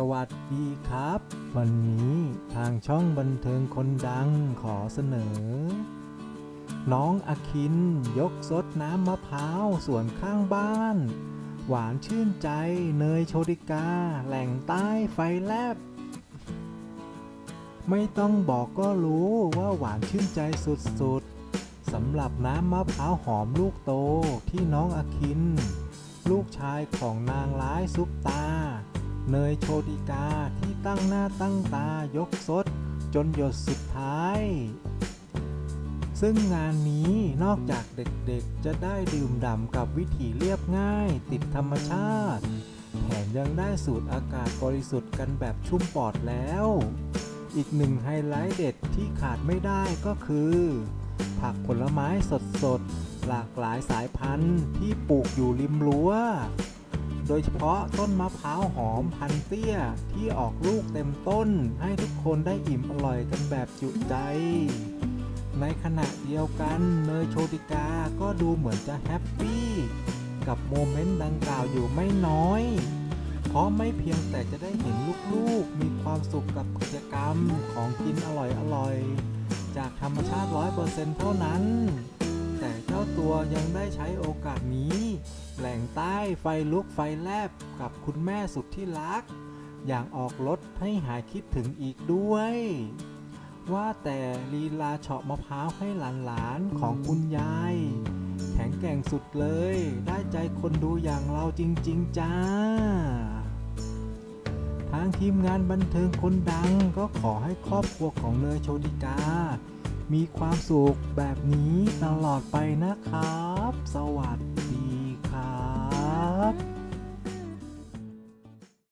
สวัสดีครับ วันนี้ทางช่องบันเทิงคนดังขอเสนอ น้องอคินยกซดน้ำมะพร้าวสวนข้างบ้าน หวานชื่นใจเนยโชติกา แหล่งใต้ไฟแลบ ไม่ต้องบอกก็รู้ว่าหวานชื่นใจสุดๆสำหรับน้ำมะพร้าวหอมลูกโตที่น้องอคิน ลูกชายของนางร้ายซุปตา เนยโชติกาที่ตั้งหน้าตั้งตายกซดจนหยดสุดท้าย ซึ่งงานนี้นอกจากเด็กๆจะได้ดื่มด่ำกับวิถีเรียบง่าย ติดธรรมชาติ แถมยังได้สูดอากาศบริสุทธิ์กันแบบชุ่มปอดแล้ว อีกหนึ่งไฮไลท์เด็ดที่ขาดไม่ได้ก็คือ ผักผลไม้สดๆ หลากหลายสายพันธุ์ที่ปลูกอยู่ริมรั้ว โดยเฉพาะต้นมะพร้าวหอมพันเตี้ยที่ออกลูกเต็มต้น ให้ทุกคนได้อิ่มอร่อยกันแบบจุใจ ในขณะเดียวกันเนยโชติกาก็ดูเหมือนจะแฮปปี้กับโมเมนต์ดังกล่าวอยู่ไม่น้อย เพราะไม่เพียงแต่จะได้เห็นลูกๆ มีความสุขกับกิจกรรมของกินอร่อยๆ จากธรรมชาติ 100%เท่านั้น แต่เจ้าตัวยังได้ใช้โอกาสนี้ แหล่งใต้ไฟลุกไฟแลบกับคุณแม่สุดที่รัก อย่างออกรถให้หายคิดถึงอีกด้วย ว่าแต่ลีลาเฉาะมะพร้าวให้หลานๆของคุณยาย แข็งแกร่งสุดเลย ได้ใจคนดูอย่างเราจริง ๆ จ้าทางทีมงานบันเทิงคนดังก็ขอให้ครอบครัวของเนยโชติกา มีความสุขแบบนี้ตลอดไปนะครับ สวัสดีครับ